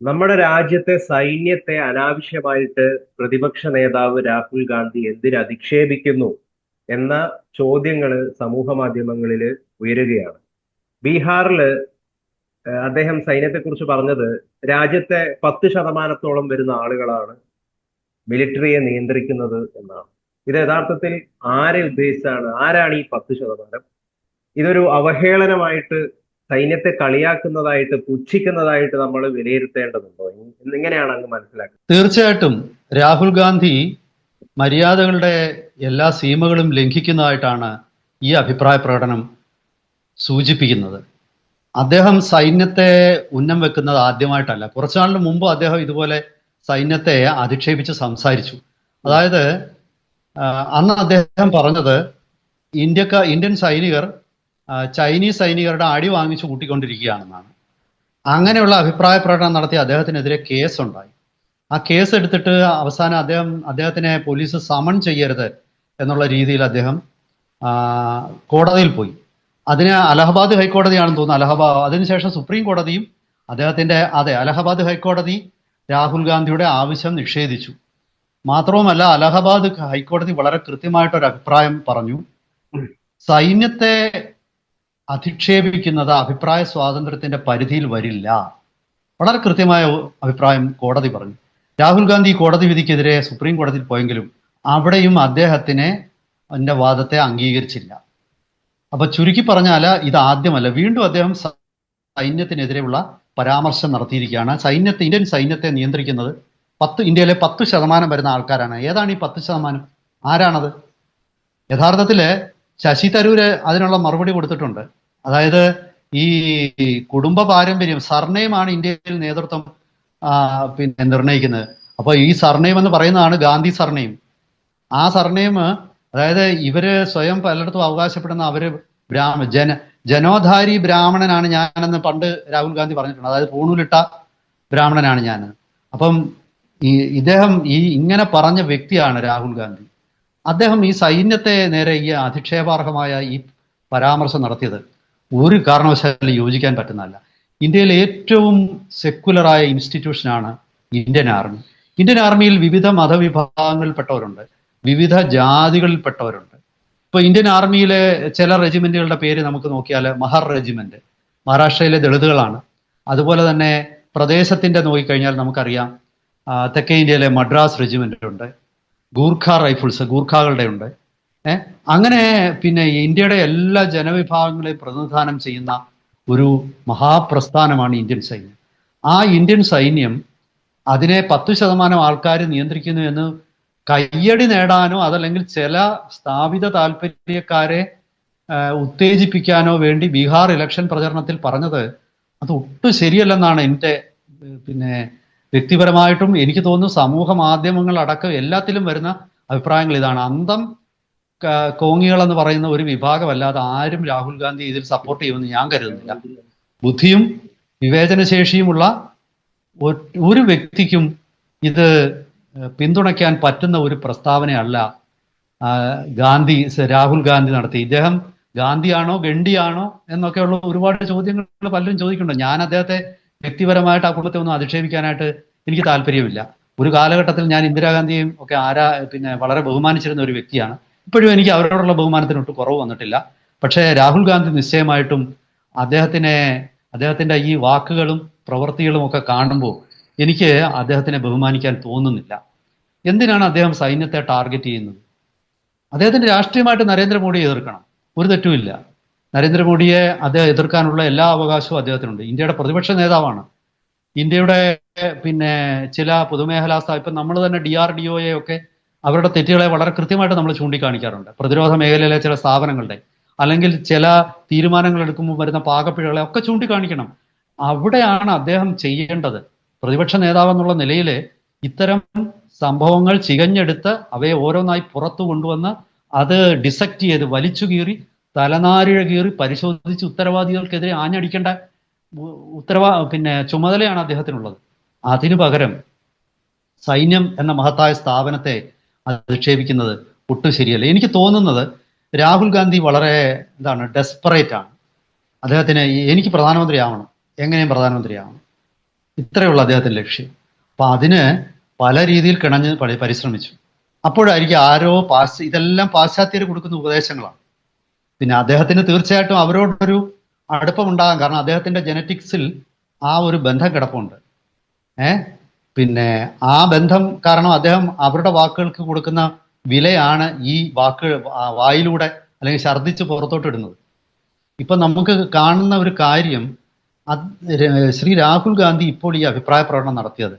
നമ്മുടെ രാജ്യത്തെ സൈന്യത്തെ അനാവശ്യമായിട്ട് പ്രതിപക്ഷ നേതാവ് രാഹുൽ ഗാന്ധി എന്തിന് അധിക്ഷേപിക്കുന്നു എന്ന ചോദ്യങ്ങൾ സമൂഹ മാധ്യമങ്ങളിൽ ഉയരുകയാണ്. ബീഹാറിൽ അദ്ദേഹം സൈന്യത്തെക്കുറിച്ച് പറഞ്ഞത് രാജ്യത്തെ പത്ത് ശതമാനത്തോളം വരുന്ന ആളുകളാണ് മിലിറ്ററിയെ നിയന്ത്രിക്കുന്നത് എന്നാണ്. ഇത് യഥാർത്ഥത്തിൽ ആരെ ഉദ്ദേശിച്ചാണ്? ആരാണ് ഈ പത്ത് ശതമാനം? ഇതൊരു അവഹേളനമായിട്ട് സൈന്യത്തെ കളിയാക്കുന്നതായിട്ട് പുച്ഛിക്കുന്നതായിട്ട് നമ്മൾ വിലയിരുത്തേണ്ടതുണ്ടോ? എങ്ങനെയാണ് അങ്ങ് മനസ്സിലാക്കുന്നത്. തീർച്ചയായിട്ടും. രാഹുൽ ഗാന്ധി മര്യാദകളുടെ എല്ലാ സീമകളും ലംഘിക്കുന്നതായിട്ടാണ് ഈ അഭിപ്രായ പ്രകടനം സൂചിപ്പിക്കുന്നത്. അദ്ദേഹം സൈന്യത്തെ ഉന്നം വെക്കുന്നത് ആദ്യമായിട്ടല്ല. കുറച്ചുനാളിന് മുമ്പ് അദ്ദേഹം ഇതുപോലെ സൈന്യത്തെ അധിക്ഷേപിച്ച് സംസാരിച്ചു. അതായത് അന്ന് അദ്ദേഹം പറഞ്ഞത് ഇന്ത്യക്കാർ ഇന്ത്യൻ സൈനികർ ചൈനീസ് സൈനികരുടെ അടി വാങ്ങിച്ചു കൂട്ടിക്കൊണ്ടിരിക്കുകയാണെന്നാണ്. അങ്ങനെയുള്ള അഭിപ്രായ പ്രകടനം നടത്തി അദ്ദേഹത്തിനെതിരെ കേസുണ്ടായി. ആ കേസ് എടുത്തിട്ട് അവസാനം അദ്ദേഹം അദ്ദേഹത്തിനെ പോലീസ് സമൺ ചെയ്യരുത് എന്നുള്ള രീതിയിൽ അദ്ദേഹം കോടതിയിൽ പോയി. അതിന് അലഹബാദ് ഹൈക്കോടതിയാണെന്ന് തോന്നുന്നു. അലഹബാദ് അതിനുശേഷം സുപ്രീം കോടതിയും അദ്ദേഹത്തിന്റെ അതെ അലഹബാദ് ഹൈക്കോടതി രാഹുൽ ഗാന്ധിയുടെ ആവശ്യം നിഷേധിച്ചു. മാത്രവുമല്ല അലഹബാദ് ഹൈക്കോടതി വളരെ കൃത്യമായിട്ടൊരു അഭിപ്രായം പറഞ്ഞു. സൈന്യത്തെ അധിക്ഷേപിക്കുന്നത് അഭിപ്രായ സ്വാതന്ത്ര്യത്തിന്റെ പരിധിയിൽ വരില്ല. വളരെ കൃത്യമായ അഭിപ്രായം കോടതി പറഞ്ഞു. രാഹുൽ ഗാന്ധി കോടതി വിധിക്കെതിരെ സുപ്രീം കോടതിയിൽ പോയെങ്കിലും അവിടെയും അദ്ദേഹത്തിനെ എന്റെ വാദത്തെ അംഗീകരിച്ചില്ല. അപ്പൊ ചുരുക്കി പറഞ്ഞാൽ ഇത് ആദ്യമല്ല വീണ്ടും അദ്ദേഹം സൈന്യത്തിനെതിരെയുള്ള പരാമർശം നടത്തിയിരിക്കുകയാണ്. സൈന്യത്തെ ഇന്ത്യൻ സൈന്യത്തെ നിയന്ത്രിക്കുന്നത് പത്ത് ഇന്ത്യയിലെ പത്ത് ശതമാനം വരുന്ന ആൾക്കാരാണ്. ഏതാണ് ഈ പത്ത് ശതമാനം? ആരാണത്? യഥാർത്ഥത്തിൽ ശശി തരൂര് അതിനുള്ള മറുപടി കൊടുത്തിട്ടുണ്ട്. അതായത് ഈ കുടുംബ പാരമ്പര്യം സർനെയിമാണ് ഇന്ത്യയിൽ നേതൃത്വം പിന്നെ നിർണയിക്കുന്നത്. അപ്പൊ ഈ സർനെയിം എന്ന് പറയുന്നതാണ് ഗാന്ധി സർനെയിം ആ സർനെയിം അതായത് ഇവർ സ്വയം പലയിടത്തും അവകാശപ്പെടുന്ന അവർ ബ്രാഹ്മ ജന ജനോധാരി ബ്രാഹ്മണനാണ് ഞാനെന്ന് പണ്ട് രാഹുൽ ഗാന്ധി പറഞ്ഞിട്ടുണ്ട്. അതായത് പൂണൂലിട്ട ബ്രാഹ്മണനാണ് ഞാൻ അപ്പം ഈ ഇദ്ദേഹം ഈ ഇങ്ങനെ പറഞ്ഞ വ്യക്തിയാണ് രാഹുൽ ഗാന്ധി. അദ്ദേഹം ഈ സൈന്യത്തെ നേരെ ഈ അധിക്ഷേപാർഹമായ ഈ പരാമർശം നടത്തിയത് ഒരു കാരണവശാലും യോജിക്കാൻ പറ്റുന്നതല്ല. ഇന്ത്യയിലെ ഏറ്റവും സെക്കുലറായ ഇൻസ്റ്റിറ്റ്യൂഷനാണ് ഇന്ത്യൻ ആർമി ഇന്ത്യൻ ആർമിയിൽ വിവിധ മതവിഭാഗങ്ങളിൽപ്പെട്ടവരുണ്ട് വിവിധ ജാതികളിൽപ്പെട്ടവരുണ്ട്. ഇപ്പൊ ഇന്ത്യൻ ആർമിയിലെ ചില റെജിമെന്റുകളുടെ പേര് നമുക്ക് നോക്കിയാൽ മഹർ റെജിമെന്റ് മഹാരാഷ്ട്രയിലെ ദളിതുകളാണ്. അതുപോലെ തന്നെ പ്രദേശത്തിന്റെ നോക്കിക്കഴിഞ്ഞാൽ നമുക്കറിയാം തെക്കേ ഇന്ത്യയിലെ മദ്രാസ് റെജിമെന്റ് ഉണ്ട്. ഗൂർഖ റൈഫിൾസ് ഗൂർഖകളുടെ ഉണ്ട് ഏഹ് അങ്ങനെ പിന്നെ ഇന്ത്യയുടെ എല്ലാ ജനവിഭാഗങ്ങളെയും പ്രതിനിധാനം ചെയ്യുന്ന ഒരു മഹാപ്രസ്ഥാനമാണ് ഇന്ത്യൻ സൈന്യം. ആ ഇന്ത്യൻ സൈന്യം അതിനെ പത്തു ശതമാനം ആൾക്കാർ നിയന്ത്രിക്കുന്നു എന്ന് കയ്യടി നേടാനോ അതല്ലെങ്കിൽ ചില സ്ഥാപിത താല്പര്യക്കാരെ ഉത്തേജിപ്പിക്കാനോ വേണ്ടി ബീഹാർ ഇലക്ഷൻ പ്രചരണത്തിൽ പറഞ്ഞത് അത് ഒട്ടും ശരിയല്ലെന്നാണ് എന്റെ പിന്നെ വ്യക്തിപരമായിട്ടും എനിക്ക് തോന്നുന്നു സമൂഹ മാധ്യമങ്ങൾ അടക്കം എല്ലാത്തിലും വരുന്ന അഭിപ്രായങ്ങൾ ഇതാണ്. അന്തം കോങ്ങികൾ എന്ന് പറയുന്ന ഒരു വിഭാഗമല്ലാതെ ആരും രാഹുൽ ഗാന്ധി ഇതിൽ സപ്പോർട്ട് ചെയ്യുമെന്ന് ഞാൻ കരുതുന്നില്ല. ബുദ്ധിയും വിവേചനശേഷിയുമുള്ള ഒരു വ്യക്തിക്കും ഇത് പിന്തുണയ്ക്കാൻ പറ്റുന്ന ഒരു പ്രസ്താവനയല്ല ഗാന്ധി രാഹുൽ ഗാന്ധി നടത്തി ഇദ്ദേഹം ഗാന്ധിയാണോ ഗണ്ഡിയാണോ എന്നൊക്കെയുള്ള ഒരുപാട് ചോദ്യങ്ങൾ പലരും ചോദിക്കുന്നുണ്ട്. ഞാൻ അദ്ദേഹത്തെ വ്യക്തിപരമായിട്ട് ആ കുടുംബത്തെ ഒന്നും അധിക്ഷേപിക്കാനായിട്ട് എനിക്ക് താല്പര്യമില്ല. ഒരു കാലഘട്ടത്തിൽ ഞാൻ ഇന്ദിരാഗാന്ധിയും ഒക്കെ ആരാ പിന്നെ വളരെ ബഹുമാനിച്ചിരുന്ന ഒരു വ്യക്തിയാണ്. ഇപ്പോഴും എനിക്ക് അവരോടുള്ള ബഹുമാനത്തിന് ഒട്ടും കുറവ് വന്നിട്ടില്ല. പക്ഷേ രാഹുൽ ഗാന്ധി നിശ്ചയമായിട്ടും അദ്ദേഹത്തിനെ അദ്ദേഹത്തിന്റെ ഈ വാക്കുകളും പ്രവൃത്തികളും ഒക്കെ കാണുമ്പോൾ എനിക്ക് അദ്ദേഹത്തിനെ ബഹുമാനിക്കാൻ തോന്നുന്നില്ല. എന്തിനാണ് അദ്ദേഹം സൈന്യത്തെ ടാർഗറ്റ് ചെയ്യുന്നത്? അദ്ദേഹത്തിന്റെ രാഷ്ട്രീയമായിട്ട് നരേന്ദ്രമോദി എതിർക്കണം. ഒരു തെറ്റുമില്ല. നരേന്ദ്രമോദിയെ അദ്ദേഹം എതിർക്കാനുള്ള എല്ലാ അവകാശവും അദ്ദേഹത്തിനുണ്ട്. ഇന്ത്യയുടെ പ്രതിപക്ഷ നേതാവാണ്. ഇന്ത്യയുടെ പിന്നെ ചില പൊതുമേഖലാ സ്ഥാപനം ഇപ്പം നമ്മൾ തന്നെ ഡി ആർ ഡി ഒയെ ഒക്കെ അവരുടെ തെറ്റുകളെ വളരെ കൃത്യമായിട്ട് നമ്മൾ ചൂണ്ടിക്കാണിക്കാറുണ്ട്. പ്രതിരോധ മേഖലയിലെ ചില സ്ഥാപനങ്ങളുടെ അല്ലെങ്കിൽ ചില തീരുമാനങ്ങൾ എടുക്കുമ്പോൾ വരുന്ന പാകപ്പിഴകളെ ഒക്കെ ചൂണ്ടിക്കാണിക്കണം. അവിടെയാണ് അദ്ദേഹം ചെയ്യേണ്ടത്. പ്രതിപക്ഷ നേതാവ് എന്നുള്ള നിലയിൽ ഇത്തരം സംഭവങ്ങൾ ചികഞ്ഞെടുത്ത് അവയെ ഓരോന്നായി പുറത്തു കൊണ്ടുവന്ന് അത് ഡിസക്റ്റ് ചെയ്ത് വലിച്ചു കീറി തലനാരിഴ കീറി പരിശോധിച്ച് ഉത്തരവാദികൾക്കെതിരെ ആഞ്ഞടിക്കേണ്ട ഉത്തരവാ പിന്നെ ചുമതലയാണ് അദ്ദേഹത്തിനുള്ളത്. അതിനു പകരം സൈന്യം എന്ന മഹത്തായ സ്ഥാപനത്തെ അധിക്ഷേപിക്കുന്നത് ഒട്ടും ശരിയല്ല എനിക്ക് തോന്നുന്നത് രാഹുൽ ഗാന്ധി വളരെ എന്താണ് ഡെസ്പറേറ്റ് ആണ്. അദ്ദേഹത്തിന് എനിക്ക് പ്രധാനമന്ത്രി ആവണം എങ്ങനെയും പ്രധാനമന്ത്രി ആവണം ഇത്രയുള്ള അദ്ദേഹത്തിന്റെ ലക്ഷ്യം. അപ്പൊ അതിന് പല രീതിയിൽ കിണഞ്ഞ് പരി- പരിശ്രമിച്ചു. അപ്പോഴായിരിക്കും ആരോ പാശ്ച ഇതെല്ലാം പാശ്ചാത്യർ കൊടുക്കുന്ന ഉപദേശങ്ങളാണ്. പിന്നെ അദ്ദേഹത്തിന് തീർച്ചയായിട്ടും അവരോടൊരു അടുപ്പമുണ്ടാകാം. കാരണം അദ്ദേഹത്തിന്റെ ജനറ്റിക്സിൽ ആ ഒരു ബന്ധം കിടപ്പുണ്ട്. ഏ? പിന്നെ ആ ബന്ധം കാരണം അദ്ദേഹം അവരുടെ വാക്കുകൾക്ക് കൊടുക്കുന്ന വിലയാണ് ഈ വാക്ക് വായിലൂടെ അല്ലെങ്കിൽ ഛർദ്ദിച്ച് പുറത്തോട്ട് ഇടുന്നത്. ഇപ്പൊ നമുക്ക് കാണുന്ന ഒരു കാര്യം ശ്രീ രാഹുൽ ഗാന്ധി ഇപ്പോൾ ഈ അഭിപ്രായ പ്രകടനം നടത്തിയത്.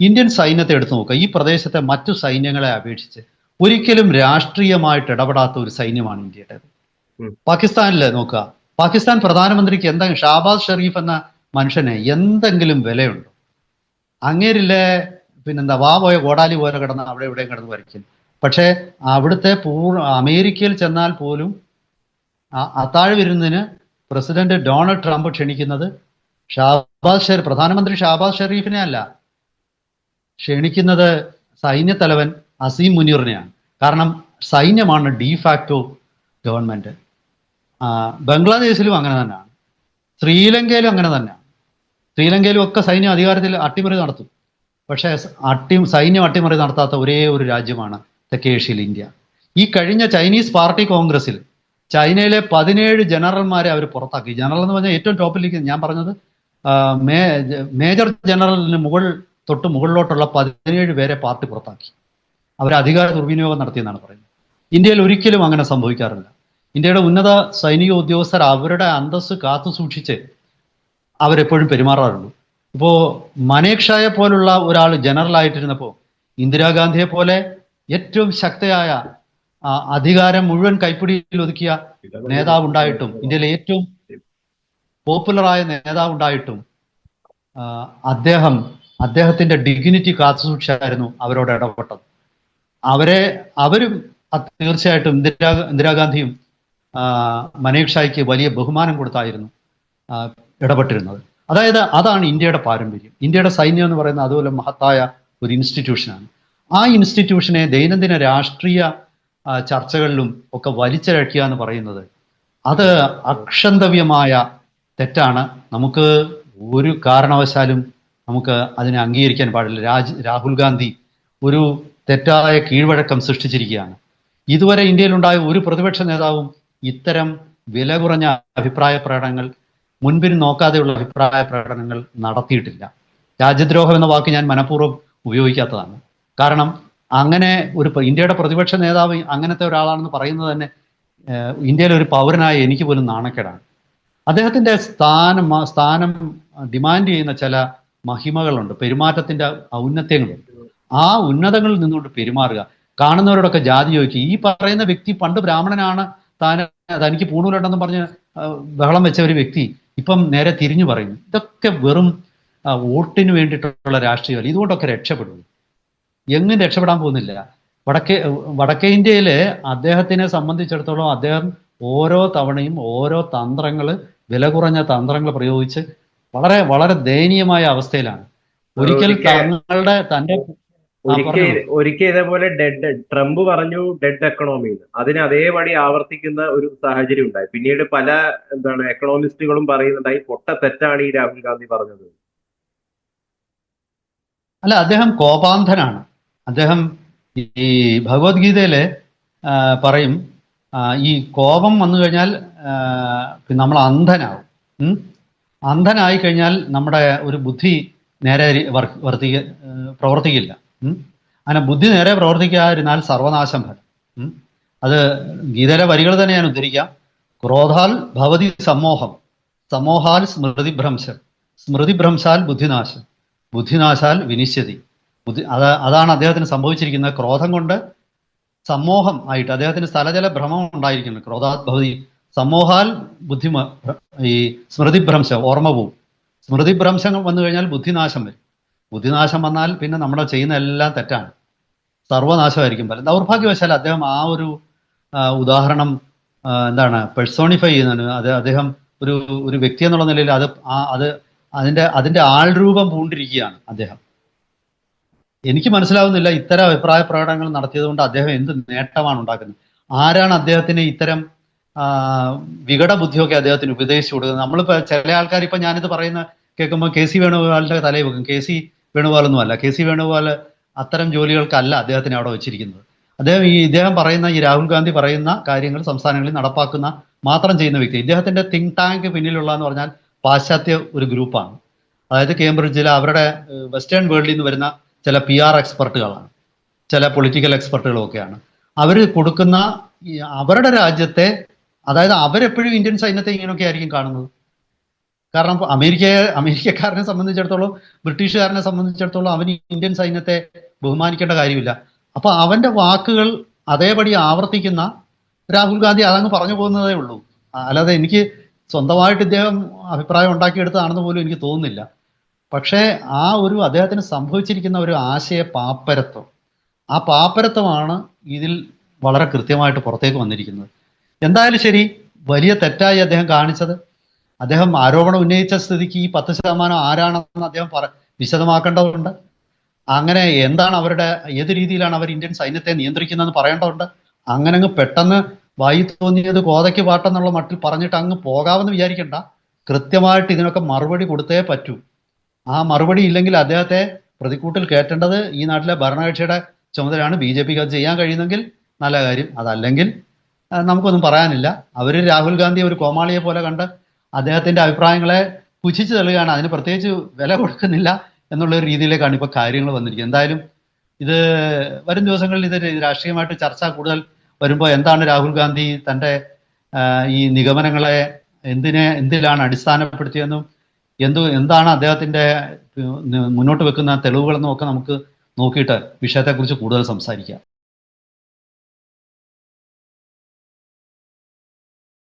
ഇന്ത്യൻ സൈന്യത്തെ എടുത്തു നോക്കുക. ഈ പ്രദേശത്തെ മറ്റു സൈന്യങ്ങളെ അപേക്ഷിച്ച് ഒരിക്കലും രാഷ്ട്രീയമായിട്ട് ഇടപെടാത്ത ഒരു സൈന്യമാണ് ഇന്ത്യയുടേത്. പാകിസ്ഥാനിൽ നോക്കുക. പാകിസ്ഥാൻ പ്രധാനമന്ത്രിക്ക് എന്തെങ്കിലും ഷാബാസ് ഷെറീഫ് എന്ന മനുഷ്യനെ എന്തെങ്കിലും വിലയുണ്ടോ? അങ്ങേരില്ലെ പിന്നെന്താ വാ പോയ കോടാലി പോലെ കിടന്ന് അവിടെ ഇവിടെയും കിടന്ന് വരയ്ക്കും പക്ഷേ അവിടുത്തെ പൂർണ അമേരിക്കയിൽ ചെന്നാൽ പോലും അത്താഴ് വരുന്നതിന് പ്രസിഡന്റ് ഡൊണാൾഡ് ട്രംപ് ക്ഷണിക്കുന്നത് ഷാബാസ് ഷെരീഫ് പ്രധാനമന്ത്രി ഷാബാസ് ഷെരീഫിനെ അല്ല. ക്ഷണിക്കുന്നത് സൈന്യത്തലവൻ അസീം മുനീറിനെയാണ്. കാരണം സൈന്യമാണ് ഡീഫാക്ടോ ഗവൺമെന്റ്. ബംഗ്ലാദേശിലും അങ്ങനെ തന്നെയാണ്. ശ്രീലങ്കയിലും അങ്ങനെ തന്നെയാണ്. ശ്രീലങ്കയിലും ഒക്കെ സൈന്യം അധികാരത്തിൽ അട്ടിമറി നടത്തും. പക്ഷേ അട്ടി സൈന്യം അട്ടിമറി നടത്താത്ത ഒരേ ഒരു രാജ്യമാണ് തെക്കേഷ്യയിൽ ഇന്ത്യ. ഈ കഴിഞ്ഞ ചൈനീസ് പാർട്ടി കോൺഗ്രസിൽ ചൈനയിലെ പതിനേഴ് ജനറൽമാരെ അവർ പുറത്താക്കി. ജനറൽ എന്ന് പറഞ്ഞാൽ ഏറ്റവും ടോപ്പിലേക്ക് ഞാൻ പറഞ്ഞത് മേ മേജർ ജനറലിന് മുകൾ തൊട്ട് മുകളിലോട്ടുള്ള പതിനേഴ് പേരെ പാർട്ടി പുറത്താക്കി. അവർ അധികാര ദുർവിനിയോഗം നടത്തിയെന്നാണ് പറയുന്നത്. ഇന്ത്യയിൽ ഒരിക്കലും അങ്ങനെ സംഭവിക്കാറില്ല. ഇന്ത്യയുടെ ഉന്നത സൈനിക ഉദ്യോഗസ്ഥർ അവരുടെ അന്തസ്സ് കാത്തു സൂക്ഷിച്ച് അവരെപ്പോഴും പെരുമാറാറുള്ളൂ ഇപ്പോൾ മനേക് ഷായെ പോലുള്ള ഒരാൾ ജനറൽ ആയിട്ടിരുന്നപ്പോൾ ഇന്ദിരാഗാന്ധിയെ പോലെ ഏറ്റവും ശക്തയായ അധികാരം മുഴുവൻ കൈപ്പിടിയിൽ ഒതുക്കിയ നേതാവ് ഉണ്ടായിട്ടും ഇന്ത്യയിലെ ഏറ്റവും പോപ്പുലറായ നേതാവ് ഉണ്ടായിട്ടും അദ്ദേഹം അദ്ദേഹത്തിന്റെ ഡിഗ്നിറ്റി കാത്തുസൂക്ഷിച്ചായിരുന്നു അവരോട് ഇടപെട്ടത്. അവരെ അവരും തീർച്ചയായിട്ടും ഇന്ദിരാ ഇന്ദിരാഗാന്ധിയും മനേക് ഷായ്ക്ക് വലിയ ബഹുമാനം കൊടുത്തായിരുന്നു ഇടപെട്ടിരുന്നത്. അതായത് അതാണ് ഇന്ത്യയുടെ പാരമ്പര്യം. ഇന്ത്യയുടെ സൈന്യം എന്ന് പറയുന്നത് അതുപോലെ മഹത്തായ ഒരു ഇൻസ്റ്റിറ്റ്യൂഷനാണ്. ആ ഇൻസ്റ്റിറ്റ്യൂഷനെ ദൈനംദിന രാഷ്ട്രീയ ചർച്ചകളിലും ഒക്കെ വലിച്ചിഴക്കുക എന്ന് പറയുന്നത് അത് അക്ഷന്തവ്യമായ തെറ്റാണ്. നമുക്ക് ഒരു കാരണവശാലും നമുക്ക് അതിനെ അംഗീകരിക്കാൻ പാടില്ല. രാജ് രാഹുൽ ഗാന്ധി ഒരു തെറ്റായ കീഴ്വഴക്കം സൃഷ്ടിച്ചിരിക്കുകയാണ്. ഇതുവരെ ഇന്ത്യയിലുണ്ടായ ഒരു പ്രതിപക്ഷ നേതാവും ഇത്തരം വില കുറഞ്ഞ അഭിപ്രായ പ്രകടനങ്ങൾ മുൻപിൽ നോക്കാതെയുള്ള അഭിപ്രായ പ്രകടനങ്ങൾ നടത്തിയിട്ടില്ല. രാജ്യദ്രോഹം എന്ന വാക്ക് ഞാൻ മനഃപൂർവം ഉപയോഗിക്കാത്തതാണ്. കാരണം അങ്ങനെ ഒരു ഇന്ത്യയുടെ പ്രതിപക്ഷ നേതാവ് അങ്ങനത്തെ ഒരാളാണെന്ന് പറയുന്നത് തന്നെ ഇന്ത്യയിലെ ഒരു പൗരനായ എനിക്ക് പോലും നാണക്കേടാണ്. അദ്ദേഹത്തിന്റെ സ്ഥാനം സ്ഥാനം ഡിമാൻഡ് ചെയ്യുന്ന ചില മഹിമകളുണ്ട് പെരുമാറ്റത്തിന്റെ ഔന്നത്യങ്ങളുണ്ട്. ആ ഉന്നതങ്ങളിൽ നിന്നുകൊണ്ട് പെരുമാറുക. കാണുന്നവരോടൊക്കെ ജാതി ചോദിക്കുക. ഈ പറയുന്ന വ്യക്തി പണ്ട് ബ്രാഹ്മണനാണ് താൻ തനിക്ക് പൂണൂലുണ്ടെന്ന് പറഞ്ഞ് ബഹളം വെച്ച ഒരു വ്യക്തി ഇപ്പം നേരെ തിരിഞ്ഞു പറയുന്നു. ഇതൊക്കെ വെറും വോട്ടിന് വേണ്ടിയിട്ടുള്ള രാഷ്ട്രീയമല്ല. ഇതുകൊണ്ടൊക്കെ രക്ഷപ്പെടും എങ്ങും രക്ഷപ്പെടാൻ പോകുന്നില്ല. വടക്കേ വടക്കേ ഇന്ത്യയിലെ അദ്ദേഹത്തിനെ സംബന്ധിച്ചിടത്തോളം അദ്ദേഹം ഓരോ തവണയും ഓരോ തന്ത്രങ്ങൾ വില കുറഞ്ഞ തന്ത്രങ്ങൾ പ്രയോഗിച്ച് വളരെ വളരെ ദയനീയമായ അവസ്ഥയിലാണ്. ഒരിക്കൽ തങ്ങളുടെ തന്റെ ഒരിക്കൽ. ഒരിക്കൽ ഇതേപോലെ ഡെഡ് ട്രംപ് പറഞ്ഞു ഡെഡ് എക്കണോമി അതിന് അതേപടി ആവർത്തിക്കുന്ന ഒരു സാഹചര്യം ഉണ്ടായി. പിന്നീട് പല എന്താണ് എക്കണോമിസ്റ്റുകളും പറയുന്നുണ്ടായി പൊട്ട തെറ്റാണ് ഈ രാഹുൽ ഗാന്ധി പറഞ്ഞത്. അല്ല അദ്ദേഹം കോപാന്ധനാണ്. അദ്ദേഹം ഈ ഭഗവത്ഗീതയിൽ പറയും ഈ കോപം വന്നു കഴിഞ്ഞാൽ നമ്മൾ അന്ധനാവും. അന്ധനായി കഴിഞ്ഞാൽ നമ്മുടെ ഒരു ബുദ്ധി നേരെ വർത്തിക്ക പ്രവർത്തിക്കില്ല? അങ്ങനെ ബുദ്ധി നേരെ പ്രവർത്തിക്കാതിരുന്നാൽ സർവനാശം ഫലം അത് ഗീതയിലെ വരികൾ തന്നെ ഞാൻ ഉദ്ധരിക്കാം. ക്രോധാൽ ഭവതി സമോഹം. സമോഹാൽ സ്മൃതിഭ്രംശം സ്മൃതിഭ്രംശാൽ ബുദ്ധിനാശം. ബുദ്ധിനാശാൽ വിനിശ്യതി ബുദ്ധി അത് അതാണ് അദ്ദേഹത്തിന് സംഭവിച്ചിരിക്കുന്നത്. ക്രോധം കൊണ്ട് സമൂഹം ആയിട്ട് അദ്ദേഹത്തിന് സ്ഥലജല ഭ്രമം ഉണ്ടായിരിക്കുന്നത് ക്രോധാത് ഭവതി സമൂഹാൽ ബുദ്ധിമ ഈ സ്മൃതിഭ്രംശം ഓർമ്മ പോവും. സ്മൃതിഭ്രംശം വന്നു കഴിഞ്ഞാൽ ബുദ്ധിനാശം വരും. ബുദ്ധിനാശം വന്നാൽ പിന്നെ നമ്മൾ ചെയ്യുന്ന എല്ലാം തെറ്റാണ്. സർവനാശമായിരിക്കും. പല ദൗർഭാഗ്യവശാൽ അദ്ദേഹം ആ ഒരു ഉദാഹരണം എന്താണ് പെഴ്സോണിഫൈ ചെയ്യുന്നതിന് അത് അദ്ദേഹം ഒരു ഒരു വ്യക്തി എന്നുള്ള നിലയിൽ അത് ആ അത് അതിന്റെ അതിന്റെ ആൾരൂപം പൂണ്ടിരിക്കുകയാണ് അദ്ദേഹം. എനിക്ക് മനസ്സിലാവുന്നില്ല ഇത്തരം അഭിപ്രായ പ്രകടനങ്ങൾ നടത്തിയത് കൊണ്ട് അദ്ദേഹം എന്ത് നേട്ടമാണ് ഉണ്ടാക്കുന്നത്. ആരാണ് അദ്ദേഹത്തിന് ഇത്തരം വികട ബുദ്ധിയൊക്കെ അദ്ദേഹത്തിന് ഉപദേശിച്ചു കൊടുക്കുന്നത്? നമ്മളിപ്പോ ചില ആൾക്കാർ ഇപ്പൊ ഞാനിത് പറയുന്ന കേൾക്കുമ്പോൾ കെ സി വേണുഗോപാലിന്റെ തലയിൽ വെക്കും. കെ സി വേണുഗോപാലൊന്നും അല്ല കെ സി വേണുഗോപാൽ അത്തരം ജോലികൾക്കല്ല അദ്ദേഹത്തിന് അവിടെ വെച്ചിരിക്കുന്നത്. അദ്ദേഹം ഈ ഇദ്ദേഹം പറയുന്ന ഈ രാഹുൽ ഗാന്ധി പറയുന്ന കാര്യങ്ങൾ സംസ്ഥാനങ്ങളിൽ നടപ്പാക്കുന്ന മാത്രം ചെയ്യുന്ന വ്യക്തി. ഇദ്ദേഹത്തിന്റെ തിങ്ക് ടാങ്ക് പിന്നിലുള്ള എന്ന് പറഞ്ഞാൽ പാശ്ചാത്യ ഒരു ഗ്രൂപ്പാണ്. അതായത് കേംബ്രിഡ്ജിലെ അവരുടെ വെസ്റ്റേൺ വേൾഡിൽ നിന്ന് വരുന്ന ചില പി ആർ എക്സ്പെർട്ടുകളാണ് ചില പൊളിറ്റിക്കൽ എക്സ്പെർട്ടുകളും ഒക്കെയാണ് അവർ കൊടുക്കുന്ന അവരുടെ രാജ്യത്തെ അതായത് അവരെപ്പോഴും ഇന്ത്യൻ സൈന്യത്തെ ഇങ്ങനെയൊക്കെ ആയിരിക്കും കാണുന്നത്. കാരണം അമേരിക്ക അമേരിക്കക്കാരനെ സംബന്ധിച്ചിടത്തോളം ബ്രിട്ടീഷുകാരനെ സംബന്ധിച്ചിടത്തോളം അവന് ഇന്ത്യൻ സൈന്യത്തെ ബഹുമാനിക്കേണ്ട കാര്യമില്ല. അപ്പൊ അവന്റെ വാക്കുകൾ അതേപടി ആവർത്തിക്കുന്ന രാഹുൽ ഗാന്ധി അതങ്ങ് പറഞ്ഞു പോകുന്നതേ ഉള്ളൂ. അല്ലാതെ എനിക്ക് സ്വന്തമായിട്ട് ഇദ്ദേഹം അഭിപ്രായം ഉണ്ടാക്കിയെടുത്തതാണെന്ന് പോലും എനിക്ക് തോന്നുന്നില്ല. പക്ഷേ ആ ഒരു അദ്ദേഹത്തിന് സംഭവിച്ചിരിക്കുന്ന ഒരു ആശയ പാപ്പരത്വം. ആ പാപ്പരത്വമാണ് ഇതിൽ വളരെ കൃത്യമായിട്ട് പുറത്തേക്ക് വന്നിരിക്കുന്നത്. എന്തായാലും ശരി വലിയ തെറ്റായി അദ്ദേഹം കാണിച്ചത്. അദ്ദേഹം ആരോപണം ഉന്നയിച്ച സ്ഥിതിക്ക് ഈ പത്ത് ശതമാനം ആരാണെന്ന് അദ്ദേഹം പറ വിശദമാക്കേണ്ടതുണ്ട്. അങ്ങനെ എന്താണ് അവരുടെ ഏത് രീതിയിലാണ് അവർ ഇന്ത്യൻ സൈന്യത്തെ നിയന്ത്രിക്കുന്നതെന്ന് പറയേണ്ടതുണ്ട്. അങ്ങനെ അങ്ങ് പെട്ടെന്ന് വായി തോന്നിയത് കോതയ്ക്ക് പാട്ടെന്നുള്ള മട്ടിൽ പറഞ്ഞിട്ട് അങ്ങ് പോകാമെന്ന് വിചാരിക്കണ്ട. കൃത്യമായിട്ട് ഇതിനൊക്കെ മറുപടി കൊടുത്തേ പറ്റൂ. ആ മറുപടി ഇല്ലെങ്കിൽ അദ്ദേഹത്തെ പ്രതിക്കൂട്ടിൽ കയറ്റേണ്ടത് ഈ നാട്ടിലെ ഭരണകക്ഷിയുടെ ചുമതലയാണ്. ബി ജെ പിക്ക് അത് ചെയ്യാൻ കഴിയുന്നെങ്കിൽ നല്ല കാര്യം. അതല്ലെങ്കിൽ നമുക്കൊന്നും പറയാനില്ല. അവർ രാഹുൽ ഗാന്ധി ഒരു കോമാളിയെ പോലെ കണ്ട് അദ്ദേഹത്തിന്റെ അഭിപ്രായങ്ങളെ പുച്ഛിച്ചു തള്ളുകയാണ്. അതിന് പ്രത്യേകിച്ച് വില കൊടുക്കുന്നില്ല എന്നുള്ള രീതിയിലേക്കാണ് ഇപ്പോൾ കാര്യങ്ങൾ വന്നിരിക്കുന്നത്. എന്തായാലും ഇത് വരും ദിവസങ്ങളിൽ ഇത് രാഷ്ട്രീയമായിട്ട് ചർച്ച കൂടുതൽ വരുമ്പോൾ എന്താണ് രാഹുൽ ഗാന്ധി തന്റെ ഈ നിഗമനങ്ങളെ എന്തിനെ എന്തിലാണ് അടിസ്ഥാനപ്പെടുത്തിയെന്നും എന്തു എന്താണ് അദ്ദേഹത്തിന്റെ മുന്നോട്ട് വെക്കുന്ന തെളിവുകളെന്നും ഒക്കെ നമുക്ക് നോക്കിയിട്ട് വിഷയത്തെക്കുറിച്ച് കൂടുതൽ സംസാരിക്കാം.